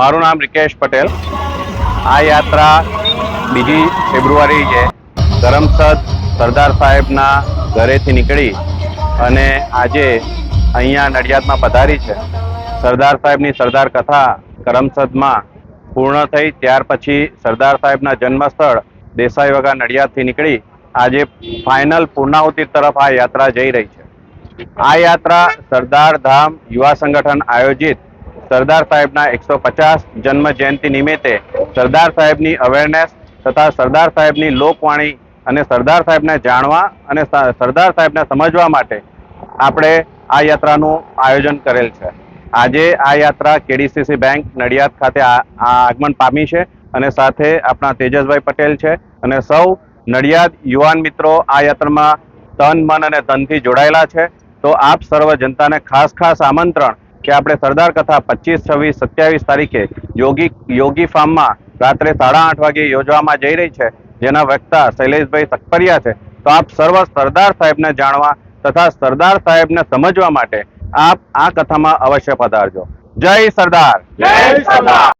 મારું નામ રિકેશ પટેલ. આ યાત્રા બીજી ફેબ્રુઆરી છે. કરમસદ સરદાર સાહેબના ઘરેથી નીકળી અને આજે અહીંયા નડિયાદમાં પધારી છે. સરદાર સાહેબની સરદાર કથા કરમસદમાં પૂર્ણ થઈ ત્યાર પછી સરદાર સાહેબના જન્મસ્થળ દેસાઈ વગા નડિયાદથી નીકળી આજે ફાઇનલ પૂર્ણાહુતિ તરફ આ યાત્રા જઈ રહી છે. આ યાત્રા સરદાર ધામ યુવા સંગઠન આયોજિત. સરદાર સાહેબના એકસો પચાસ જન્મ જયંતિ નિમિત્તે સરદાર સાહેબની અવેરનેસ તથા સરદાર સાહેબની લોકવાણી અને સરદાર સાહેબને જાણવા અને સરદાર સાહેબને સમજવા માટે આપણે આ યાત્રાનું આયોજન કરેલ છે. આજે આ યાત્રા કેડીસીસી બેંક નડિયાદ ખાતે આગમન પામી છે અને સાથે આપણા તેજસભાઈ પટેલ છે અને સૌ નડિયાદ યુવાન મિત્રો આ યાત્રામાં તન, મન અને ધનથી જોડાયેલા છે. તો આપ સર્વ જનતાને ખાસ ખાસ આમંત્રણ કે આપણે સરદાર કથા પચીસ, છવ્વીસ, સત્યાવીસ તારીખે યોગી યોગી ફાર્મમાં રાત્રે સાડા આઠ વાગે યોજવામાં જઈ રહી છે, જેના વક્તા શૈલેષભાઈ સખપરિયા છે. તો આપ સર્વ સરદાર સાહેબને જાણવા તથા સરદાર સાહેબને સમજવા માટે આપ આ કથામાં અવશ્ય પધારજો. જય સરદાર. જય સરદાર.